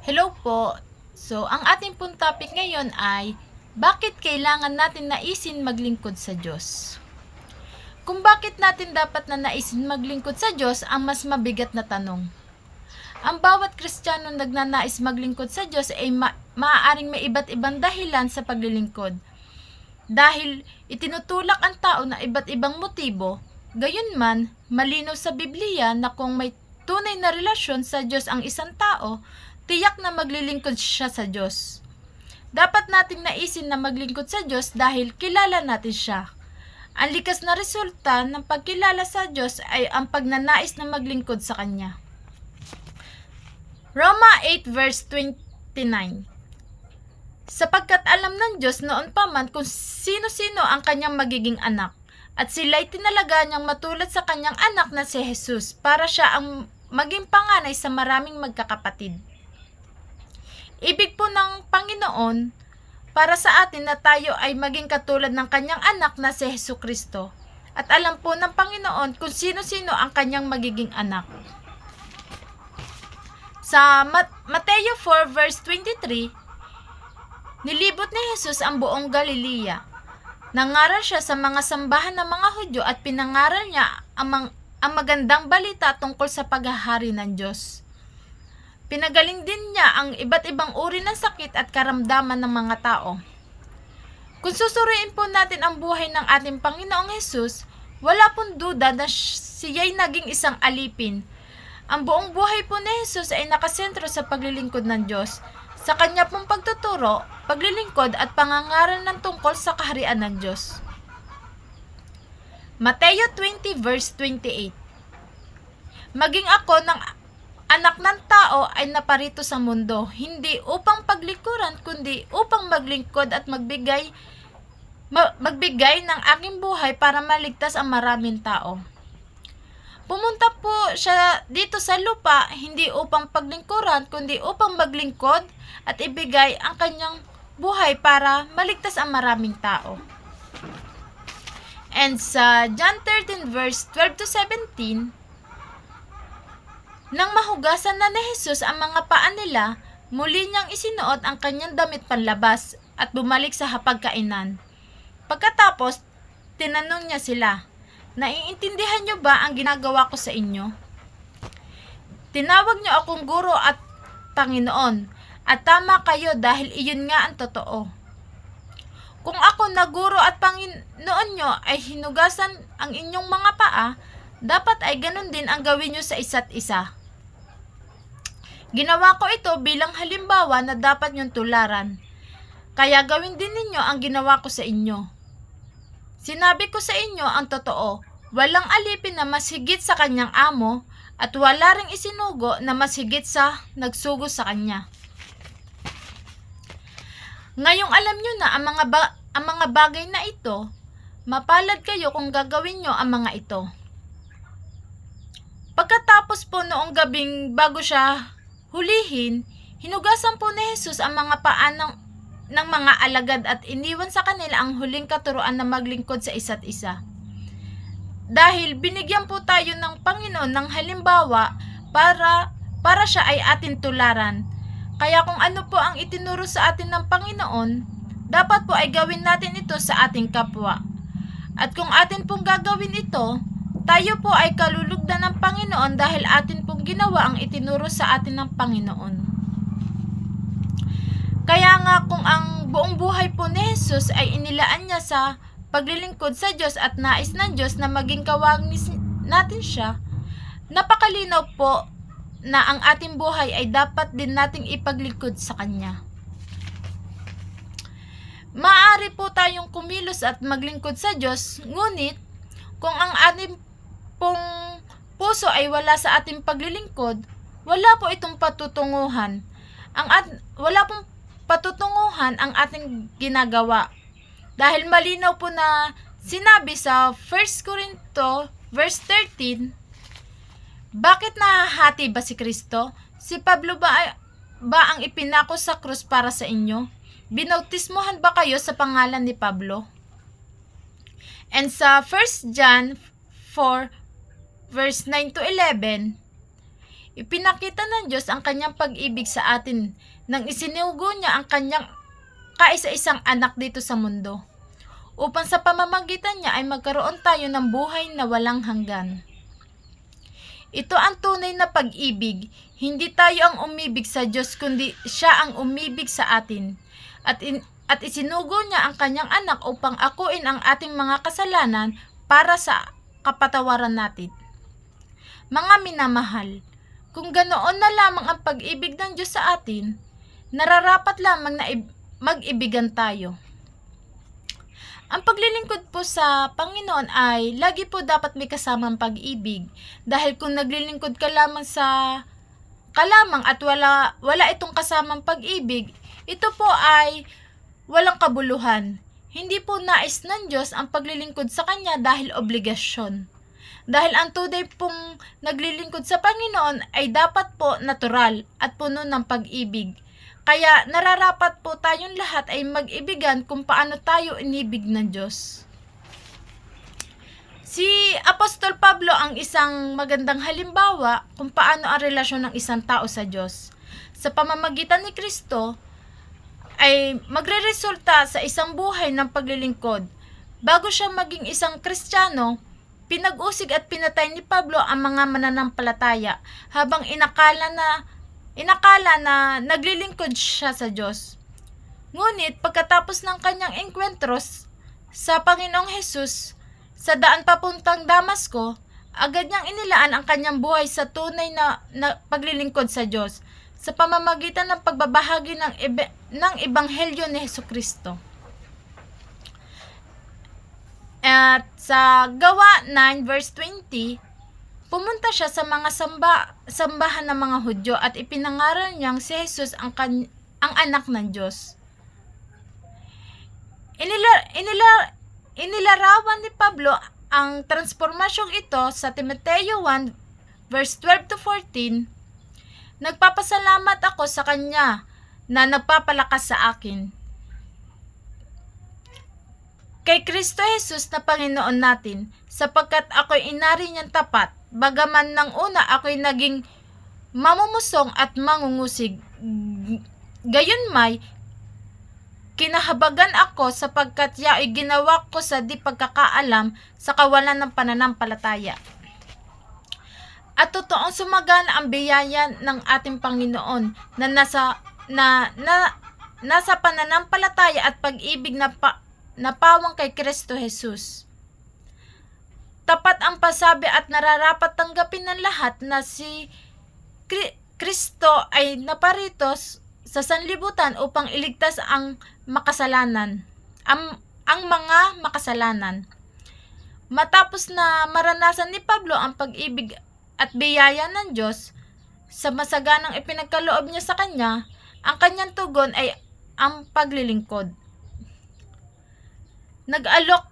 Hello po. So, ang ating pong topic ngayon ay bakit kailangan natin naisin maglingkod sa Diyos? Kung bakit natin dapat na naisin maglingkod sa Diyos ang mas mabigat na tanong. Ang bawat Kristiyano nagnanais maglingkod sa Diyos ay ma- maaaring may iba't ibang dahilan sa paglilingkod. Dahil itinutulak ang tao na iba't ibang motibo, gayunman, malinaw sa Biblia na kung may tunay na relasyon sa Diyos ang isang tao, tiyak na maglilingkod siya sa Diyos. Dapat nating naisin na maglingkod sa Diyos dahil kilala natin siya. Ang likas na resulta ng pagkilala sa Diyos ay ang pagnanais na maglingkod sa Kanya. Roma 8 verse 29 Sapagkat alam ng Diyos noon pa man kung sino-sino ang kanyang magiging anak, at sila'y tinalaga niyang matulad sa kanyang anak na si Jesus para siya ang maging panganay sa maraming magkakapatid. Ibig po ng Panginoon para sa atin na tayo ay maging katulad ng kanyang anak na si Hesus Kristo. At alam po ng Panginoon kung sino-sino ang kanyang magiging anak. Sa Mat- Mateo 4 verse 23, nilibot ni Jesus ang buong Galilea. Nangaral siya sa mga sambahan ng mga Hudyo at pinangaral niya ang, ang magandang balita tungkol sa paghahari ng Diyos. Pinagaling din niya ang iba't ibang uri ng sakit at karamdaman ng mga tao. Kung susuriin po natin ang buhay ng ating Panginoong Hesus, wala pong duda na siya'y naging isang alipin. Ang buong buhay po ni Jesus ay nakasentro sa paglilingkod ng Diyos, sa kanya pong pagtuturo, paglilingkod at pangangaral ng tungkol sa kaharian ng Diyos. Mateo 20 verse 28 Maging ako ng anak ng tao ay naparito sa mundo, hindi upang paglikuran, kundi upang maglingkod at magbigay ma- magbigay ng aking buhay para maligtas ang maraming tao. Pumunta po siya dito sa lupa hindi upang paglingkuran kundi upang maglingkod at ibigay ang kanyang buhay para maligtas ang maraming tao. And sa John 13 verse 12 to 17, nang mahugasan na ni Jesus ang mga paa nila, muli niyang isinuot ang kanyang damit panlabas at bumalik sa hapagkainan. Pagkatapos, tinanong niya sila, Naiintindihan niyo ba ang ginagawa ko sa inyo? Tinawag niyo akong guro at Panginoon, at tama kayo dahil iyon nga ang totoo. Kung ako na guro at Panginoon niyo ay hinugasan ang inyong mga paa, dapat ay ganun din ang gawin niyo sa isa't isa. Ginawa ko ito bilang halimbawa na dapat niyong tularan. Kaya gawin din ninyo ang ginawa ko sa inyo. Sinabi ko sa inyo ang totoo, walang alipin na mas higit sa kanyang amo at wala ring isinugo na mas higit sa nagsugo sa kanya. Ngayong alam nyo na ang mga, ba- ang mga bagay na ito, mapalad kayo kung gagawin nyo ang mga ito. Pagkatapos po noong gabing bago siya hulihin, hinugasan po ni Jesus ang mga paa ng, ng mga alagad at iniwan sa kanila ang huling katuruan na maglingkod sa isa't isa. Dahil binigyan po tayo ng Panginoon ng halimbawa para para siya ay atin tularan. Kaya kung ano po ang itinuro sa atin ng Panginoon, dapat po ay gawin natin ito sa ating kapwa. At kung atin pong gagawin ito, tayo po ay kalulugdan ng Panginoon dahil atin pong ginawa ang itinuro sa atin ng Panginoon. Kaya nga kung ang buong buhay po ni Jesus ay inilaan niya sa paglilingkod sa Diyos at nais ng Diyos na maging kawagnis natin siya, napakalinaw po na ang ating buhay ay dapat din nating ipaglingkod sa Kanya. Maaari po tayong kumilos at maglingkod sa Diyos, ngunit kung ang ating pong puso ay wala sa ating paglilingkod, wala po itong patutunguhan. Ang at, wala pong patutunguhan ang ating ginagawa. Dahil malinaw po na sinabi sa 1 Corinto verse 13, bakit nahahati ba si Kristo? Si Pablo ba, ba ang ipinako sa krus para sa inyo? Binautismohan ba kayo sa pangalan ni Pablo? And sa 1 John 4 verse 9 to 11, ipinakita ng Diyos ang kanyang pag-ibig sa atin nang isinugo niya ang kanyang kaisa-isang anak dito sa mundo upang sa pamamagitan niya ay magkaroon tayo ng buhay na walang hanggan. Ito ang tunay na pag-ibig. Hindi tayo ang umibig sa Diyos, kundi siya ang umibig sa atin. At, in, at isinugo niya ang kanyang anak upang akuin ang ating mga kasalanan para sa kapatawaran natin. Mga minamahal, kung ganoon na lamang ang pag-ibig ng Diyos sa atin, nararapat lamang na ib- mag-ibigan tayo. Ang paglilingkod po sa Panginoon ay lagi po dapat may kasamang pag-ibig. Dahil kung naglilingkod ka lamang sa kalamang at wala, wala itong kasamang pag-ibig, ito po ay walang kabuluhan. Hindi po nais ng Diyos ang paglilingkod sa Kanya dahil obligasyon. Dahil ang tunay pong naglilingkod sa Panginoon ay dapat po natural at puno ng pag-ibig. Kaya nararapat po tayong lahat ay mag-ibigan kung paano tayo inibig ng Diyos. Si Apostol Pablo ang isang magandang halimbawa kung paano ang relasyon ng isang tao sa Diyos. Sa pamamagitan ni Kristo, ay magreresulta sa isang buhay ng paglilingkod. Bago siya maging isang Kristiyano, pinag-usig at pinatay ni Pablo ang mga mananampalataya habang inakala na inakala na naglilingkod siya sa Diyos. Ngunit pagkatapos ng kanyang enkwentros sa Panginoong Hesus sa daan papuntang Damasco, agad niyang inilaan ang kanyang buhay sa tunay na, na paglilingkod sa Diyos sa pamamagitan ng pagbabahagi ng, ebe, ng Ebanghelyo ni Heso Kristo. At sa Gawa 9 verse 20, pumunta siya sa mga samba, sambahan ng mga Hudyo at ipinangaral niyang si Jesus ang, kan, ang anak ng Diyos. Inila, inila, inilarawan ni Pablo ang transformasyong ito sa Timoteo 1 verse 12 to 14 Nagpapasalamat ako sa Kanya na nagpapalakas sa akin. Kay Kristo Jesus na Panginoon natin, sapagkat ako'y inari niyang tapat, bagaman ng una ako'y naging mamumusong at mangungusig. Gayon may, kinahabagan ako sapagkat yao'y ginawa ko sa di pagkakaalam sa kawalan ng pananampalataya. At totoong sumagana ang biyaya ng ating Panginoon na nasa na, na nasa pananampalataya at pag-ibig na, pa, na pawang kay Kristo Jesus. Tapat ang pasabi at nararapat tanggapin ng lahat na si Kri- Kristo ay naparito sa sanlibutan upang iligtas ang makasalanan, ang, ang mga makasalanan. Matapos na maranasan ni Pablo ang pag-ibig at biyaya ng Diyos sa masaganang ipinagkaloob niya sa kanya, ang kanyang tugon ay ang paglilingkod. Nag-alok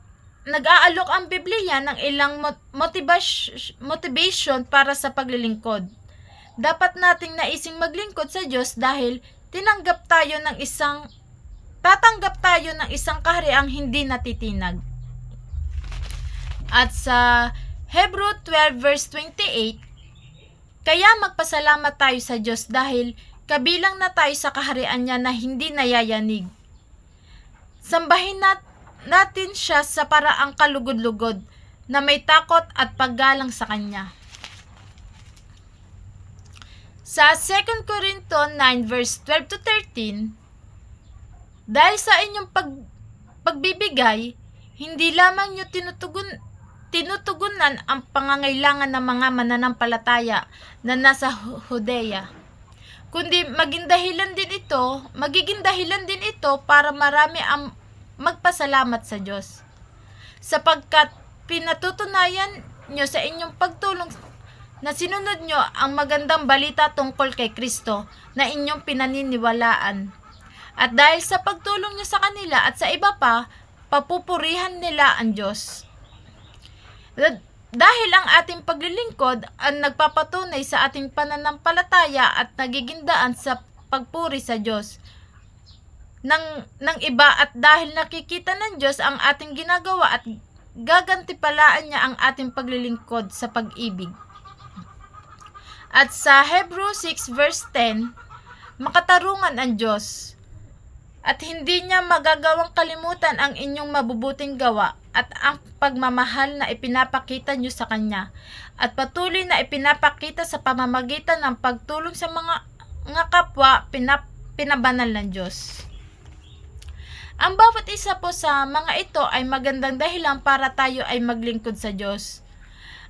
nag-aalok ang Biblia ng ilang motivation, para sa paglilingkod. Dapat nating naising maglingkod sa Diyos dahil tinanggap tayo ng isang tatanggap tayo ng isang kahariang hindi natitinag. At sa Hebrew 12 verse 28, Kaya magpasalamat tayo sa Diyos dahil kabilang na tayo sa kaharian niya na hindi nayayanig. Sambahin nat natin siya sa paraang kalugod-lugod na may takot at paggalang sa Kanya. Sa 2 Corinto 9 verse 12 to 13, Dahil sa inyong pag, pagbibigay, hindi lamang nyo tinutugon, tinutugunan ang pangangailangan ng mga mananampalataya na nasa Judea. Kundi maging dahilan din ito, magiging dahilan din ito para marami ang magpasalamat sa Diyos. Sapagkat pinatutunayan nyo sa inyong pagtulong na sinunod nyo ang magandang balita tungkol kay Kristo na inyong pinaniniwalaan. At dahil sa pagtulong nyo sa kanila at sa iba pa, papupurihan nila ang Diyos. Dahil ang ating paglilingkod ang nagpapatunay sa ating pananampalataya at nagiging daan sa pagpuri sa Diyos ng, ng iba at dahil nakikita ng Diyos ang ating ginagawa at gagantipalaan niya ang ating paglilingkod sa pag-ibig. At sa Hebrew 6 verse 10, makatarungan ang Diyos. At hindi niya magagawang kalimutan ang inyong mabubuting gawa at ang pagmamahal na ipinapakita niyo sa Kanya at patuloy na ipinapakita sa pamamagitan ng pagtulong sa mga, mga kapwa pinap, pinabanal ng Diyos. Ang bawat isa po sa mga ito ay magandang dahilan para tayo ay maglingkod sa Diyos.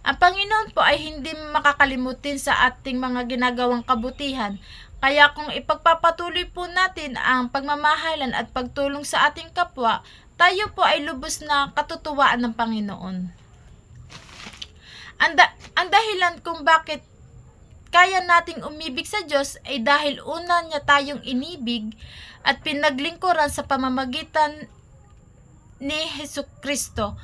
Ang Panginoon po ay hindi makakalimutin sa ating mga ginagawang kabutihan. Kaya kung ipagpapatuloy po natin ang pagmamahalan at pagtulong sa ating kapwa, tayo po ay lubos na katutuwaan ng Panginoon. Ang, da- ang dahilan kung bakit kaya nating umibig sa Diyos ay dahil una niya tayong inibig at pinaglingkuran sa pamamagitan ni Hesus Kristo.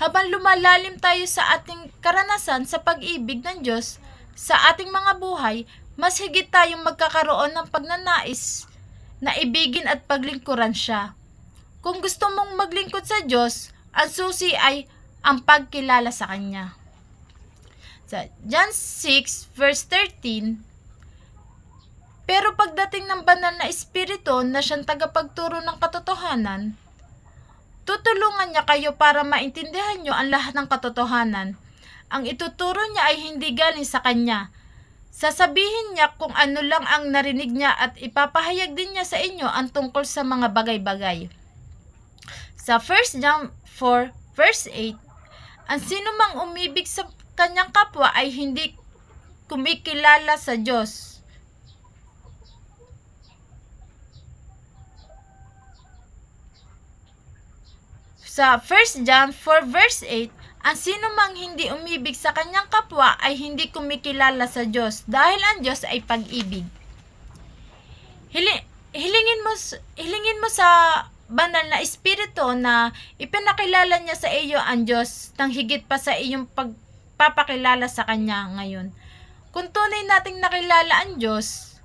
Habang lumalalim tayo sa ating karanasan sa pag-ibig ng Diyos sa ating mga buhay, mas higit tayong magkakaroon ng pagnanais na ibigin at paglingkuran siya. Kung gusto mong maglingkod sa Diyos, ang susi ay ang pagkilala sa Kanya. Sa John 6 verse 13, Pero pagdating ng banal na espiritu na siyang tagapagturo ng katotohanan, tutulungan niya kayo para maintindihan niyo ang lahat ng katotohanan. Ang ituturo niya ay hindi galing sa kanya. Sasabihin niya kung ano lang ang narinig niya at ipapahayag din niya sa inyo ang tungkol sa mga bagay-bagay. Sa 1 John 4 verse 8, ang sino mang umibig sa kanyang kapwa ay hindi kumikilala sa Diyos. Sa 1 John 4 verse 8, ang sino mang hindi umibig sa kanyang kapwa ay hindi kumikilala sa Diyos dahil ang Diyos ay pag-ibig. Hili- hilingin mo hilingin mo sa banal na espiritu na ipinakilala niya sa iyo ang Diyos nang higit pa sa iyong pagpapakilala sa kanya ngayon. Kung tunay nating nakilala ang Diyos,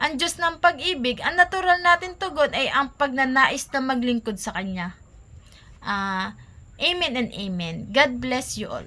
ang Diyos ng pag-ibig, ang natural natin tugon ay ang pagnanais na maglingkod sa Kanya. Ah, amen and amen. God bless you all.